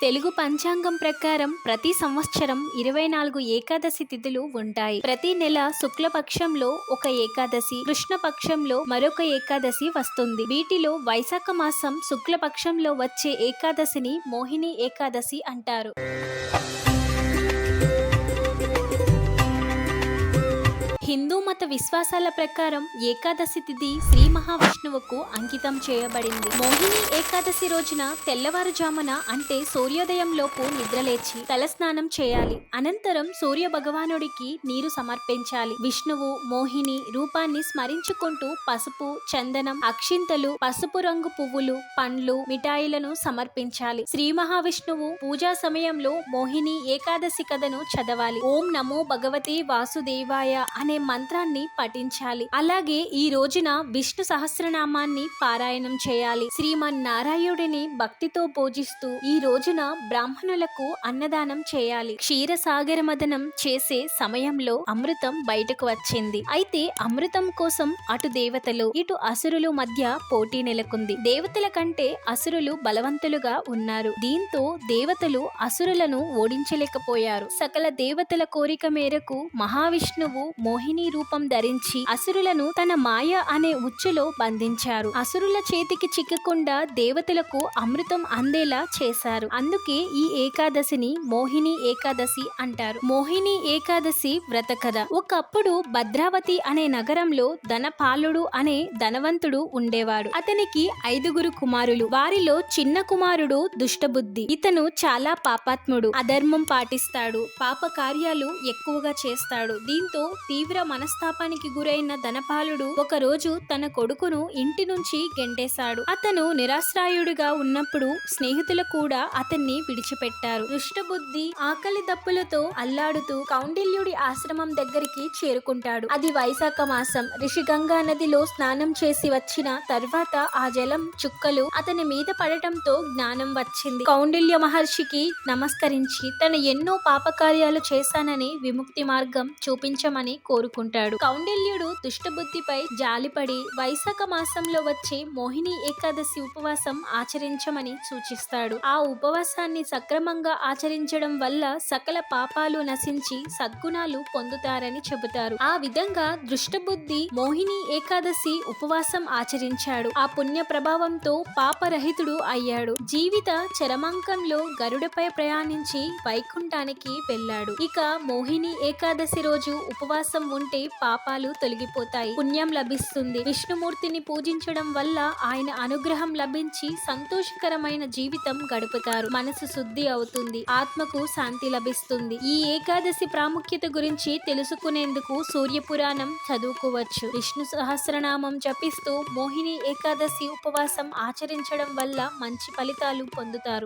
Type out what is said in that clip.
తెలుగు పంచాంగం ప్రకారం ప్రతి సంవత్సరం ఇరవై నాలుగు ఏకాదశి తిథులు ఉంటాయి. ప్రతి నెల శుక్లపక్షంలో ఒక ఏకాదశి కృష్ణపక్షంలో మరొక ఏకాదశి వస్తుంది. వీటిలో వైశాఖ మాసం శుక్లపక్షంలో వచ్చే ఏకాదశిని మోహిని ఏకాదశి అంటారు. విశ్వాసాల ప్రకారం ఏకాదశి తిథి శ్రీ మహావిష్ణువుకు అంకితం చేయబడింది. మోహిని ఏకాదశి రోజున తెల్లవారుజామున అంటే సూర్యోదయంలోపు నిద్రలేచి తలస్నానం చేయాలి. అనంతరం సూర్య భగవానుడికి నీరు సమర్పించాలి. విష్ణువు మోహిని రూపాన్ని స్మరించుకుంటూ పసుపు చందనం అక్షింతలు పసుపు రంగు పువ్వులు పండ్లు మిఠాయిలను సమర్పించాలి. శ్రీ మహావిష్ణువు పూజా సమయంలో మోహిని ఏకాదశి కథను చదవాలి. ఓం నమో భగవతి వాసుదేవాయ అనే మంత్రాన్ని పఠించాలి. అలాగే ఈ రోజున విష్ణు సహస్రనామాన్ని పారాయణం చేయాలి. శ్రీమన్నారాయణుడిని భక్తితో పూజిస్తూ ఈ రోజున బ్రాహ్మణులకు అన్నదానం చేయాలి. క్షీరసాగర మదనం చేసే సమయంలో అమృతం బయటకు వచ్చింది. అయితే అమృతం కోసం అటు దేవతలు ఇటు అసురులు మధ్య పోటీ నెలకొంది. దేవతల కంటే అసురులు బలవంతులుగా ఉన్నారు. దీంతో దేవతలు అసురులను ఓడించలేకపోయారు. సకల దేవతల కోరిక మేరకు మహావిష్ణువు మోహిని రూపం ధరించి అసురులను తన మాయ అనే ఉచ్చులో బంధించారు. అసురుల చేతికి చిక్కకుండా దేవతలకు అమృతం అందేలా చేశారు. అందుకే ఈ ఏకాదశిని మోహిని ఏకాదశి అంటారు. మోహిని ఏకాదశి వ్రత కథ. ఒకప్పుడు భద్రావతి అనే నగరంలో ధనపాలుడు అనే ధనవంతుడు ఉండేవాడు. అతనికి ఐదుగురు కుమారులు. వారిలో చిన్న కుమారుడు దుష్టబుద్ధి. ఇతను చాలా పాపాత్ముడు. అధర్మం పాటిస్తాడు. పాప కార్యాలు ఎక్కువగా చేస్తాడు. దీంతో తీవ్ర మనస్తాప మనస్తాపానికి గురైన ధనపాలుడు ఒకరోజు తన కొడుకును ఇంటి నుంచి గెంటేశాడు. అతను నిరాశ్రాయుడిగా ఉన్నప్పుడు స్నేహితులు కూడా అతన్ని విడిచిపెట్టారు. దుష్టబుద్ధి ఆకలి దప్పులతో అల్లాడుతూ కౌండిల్యుడి ఆశ్రమం దగ్గరికి చేరుకుంటాడు. అది వైశాఖ మాసం. రిషి గంగా నదిలో స్నానం చేసి వచ్చిన తర్వాత ఆ జలం చుక్కలు అతని మీద పడటంతో జ్ఞానం వచ్చింది. కౌండిల్య మహర్షికి నమస్కరించి తన ఎన్నో పాపకార్యాలు చేశానని విముక్తి మార్గం చూపించమని కోరుకుంటాడు. కౌండిల్యుడు దుష్టబుద్ధిపై జాలిపడి వైశాఖ మాసంలో వచ్చే మోహిని ఏకాదశి ఉపవాసం ఆచరించమని సూచిస్తాడు. ఆ ఉపవాసాన్ని సక్రమంగా ఆచరించడం వల్ల సకల పాపాలు నశించి సద్గుణాలు పొందుతారని చెబుతారు. ఆ విధంగా దుష్టబుద్ధి మోహిని ఏకాదశి ఉపవాసం ఆచరించాడు. ఆ పుణ్య ప్రభావంతో పాపరహితుడు అయ్యాడు. జీవిత చరమాంకంలో గరుడపై ప్రయాణించి వైకుంఠానికి వెళ్ళాడు. ఇక మోహిని ఏకాదశి రోజు ఉపవాసం ఉంటే పాప పాపాలు తొలగిపోతాయి. పుణ్యం లభిస్తుంది. విష్ణుమూర్తిని పూజించడం వల్ల ఆయన అనుగ్రహం లభించి సంతోషకరమైన జీవితం గడుపుతారు. మనసు శుద్ధి అవుతుంది. ఆత్మకు శాంతి లభిస్తుంది. ఈ ఏకాదశి ప్రాముఖ్యత గురించి తెలుసుకునేందుకు సూర్యపురాణం చదువుకోవచ్చు. విష్ణు సహస్రనామం జపిస్తూ మోహిని ఏకాదశి ఉపవాసం ఆచరించడం వల్ల మంచి ఫలితాలు పొందుతారు.